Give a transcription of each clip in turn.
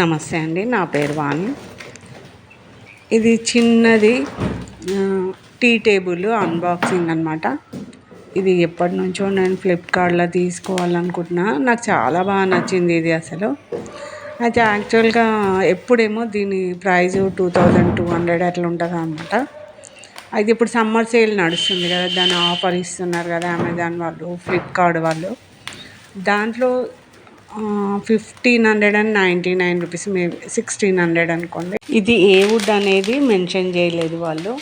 నమస్తే అండి నా పేరు వాణి. ఇది చిన్నది టీ టేబుల్ అన్బాక్సింగ్ అనమాట ఇది ఎప్పటి నుంచో నేను ఫ్లిప్కార్ట్లో తీసుకోవాలనుకుంటున్నా. నాకు చాలా బాగా నచ్చింది ఇది అసలు. అయితే యాక్చువల్గా ఎప్పుడేమో దీని price two thousand two hundred అట్లా ఉంటుంది అనమాట అయితే ఇప్పుడు సమ్మర్ సేల్ నడుస్తుంది కదా దాని ఆఫర్ ఇస్తున్నారు కదా అమెజాన్ వాళ్ళు ఫ్లిప్కార్ట్ వాళ్ళు. దాంట్లో fifteen hundred and ninety nine rupees maybe sixteen hundred అనుకోండి. ఇది ఏ వుడ్ అనేది మెన్షన్ చేయలేదు వాళ్ళు.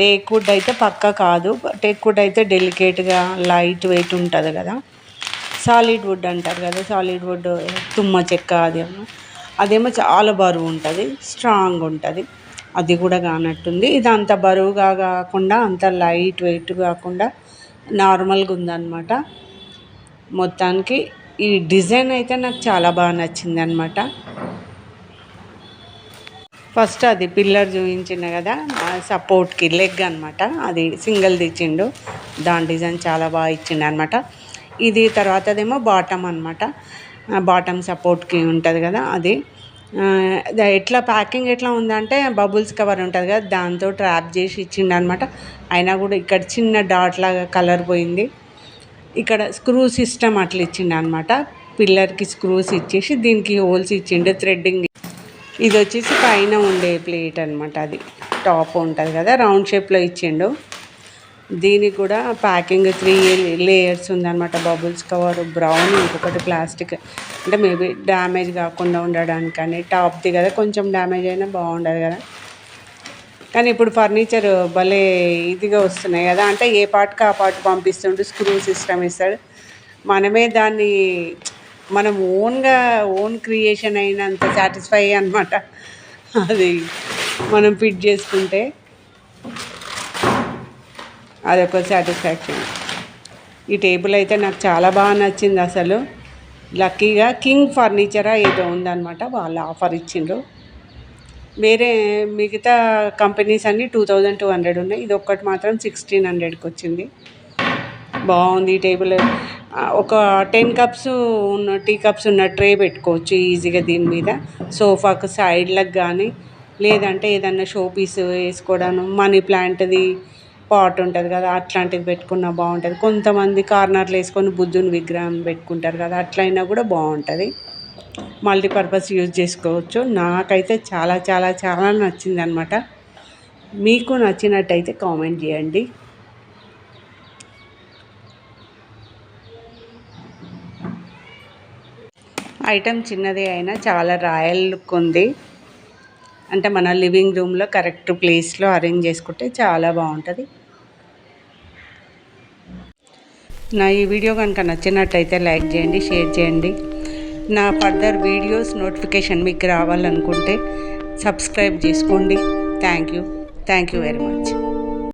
టేక్ వుడ్ అయితే పక్క కాదు. టేక్ వుడ్ అయితే డెలికేట్గా లైట్ వెయిట్ ఉంటుంది కదా. సాలిడ్ వుడ్ అంటారు కదా. సాలిడ్ వుడ్ తుమ్మ చెక్క అదేమో అదేమో చాలా బరువు ఉంటుంది. స్ట్రాంగ్ ఉంటుంది. అది కూడా కానట్టుంది. ఇది అంత బరువుగా కాకుండా అంత లైట్ వెయిట్ కాకుండా నార్మల్గా ఉందన్నమాట. మొత్తానికి ఈ డిజైన్ అయితే నాకు చాలా బాగా నచ్చింది అనమాట ఫస్ట్ అది పిల్లర్ చూపించిన కదా సపోర్ట్కి లెగ్ అనమాట అది సింగిల్ తెచ్చిండు. దాని డిజైన్ చాలా బాగా ఇచ్చిండు అనమాట ఇది తర్వాతదేమో బాటమ్ అనమాట బాటమ్ సపోర్ట్కి ఉంటుంది కదా అది. ఎట్లా ప్యాకింగ్ ఎట్లా ఉందంటే బబుల్స్ కవర్ ఉంటుంది కదా దాంతో ట్రాప్ చేసి ఇచ్చిండు అనమాట అయినా కూడా ఇక్కడ చిన్న డాట్ లాగా కలర్ పోయింది. ఇక్కడ స్క్రూ సిస్టమ్ అట్లా ఇచ్చిండు అనమాట పిల్లర్కి స్క్రూస్ ఇచ్చేసి దీనికి హోల్స్ ఇచ్చిండు థ్రెడ్డింగ్ ఇది వచ్చేసి పైన ఉండే ప్లేట్ అనమాట అది. టాప్ ఉంటుంది కదా రౌండ్ షేప్లో ఇచ్చిండు. దీనికి కూడా ప్యాకింగ్ త్రీ లేయర్స్ ఉందన్నమాట. బబుల్స్ కవర్ బ్రౌన్ ఇంకొకటి ప్లాస్టిక్ అంటే మేబీ డ్యామేజ్ కాకుండా ఉండడానికి కానీ టాప్ది కదా కొంచెం డ్యామేజ్ అయినా బాగుండదు కదా. కానీ ఇప్పుడు ఫర్నిచర్ భలే ఇదిగా వస్తున్నాయి కదా. అంటే ఏ పార్ట్కి ఆ పాటు పంపిస్తుంటే స్క్రూ సిస్టమ్ ఇస్తాడు. మనమే దాన్ని మనం ఓన్గా ఓన్ క్రియేషన్ అయినంత సాటిస్ఫై అనమాట అది మనం ఫిట్ చేసుకుంటే అదొక సాటిస్ఫాక్షన్. ఈ టేబుల్ అయితే నాకు చాలా బాగా నచ్చింది అసలు. లక్కీగా కింగ్ ఫర్నిచరా ఏదో ఉందన్నమాట. వాళ్ళు ఆఫర్ ఇచ్చిండ్రు. వేరే మిగతా కంపెనీస్ అన్నీ టూ థౌజండ్ టూ హండ్రెడ్ ఉన్నాయి. ఇది ఒక్కటి మాత్రం సిక్స్టీన్ హండ్రెడ్కి వచ్చింది. బాగుంది ఈ టేబుల్. ఒక టెన్ కప్స్ ఉన్న టీ కప్స్ ఉన్న ట్రే పెట్టుకోవచ్చు ఈజీగా దీని మీద. సోఫాకు సైడ్లకు కానీ లేదంటే ఏదన్నా షో పీస్ వేసుకోవడం మనీ ప్లాంట్ది పాట్ ఉంటుంది కదా అట్లాంటిది పెట్టుకున్నా బాగుంటుంది. కొంతమంది కార్నర్లు వేసుకొని బుద్ధుని విగ్రహం పెట్టుకుంటారు కదా అట్లయినా కూడా బాగుంటుంది. మల్టీపర్పస్ యూజ్ చేసుకోవచ్చు. నాకైతే చాలా చాలా చాలా నచ్చింది అనమాట మీకు నచ్చినట్టయితే కామెంట్ చేయండి. ఐటమ్ చిన్నదే అయినా చాలా రాయల్ లుక్ ఉంది. అంటే మన లివింగ్ రూమ్లో కరెక్ట్ ప్లేస్లో అరేంజ్ చేసుకుంటే చాలా బాగుంటుంది. నా ఈ వీడియో కనుక నచ్చినట్టయితే లైక్ చేయండి షేర్ చేయండి. నా ఫర్దర్ వీడియోస్ నోటిఫికేషన్ మీకు రావాలనుకుంటే సబ్స్క్రైబ్ చేసుకోండి. Thank you thank you very much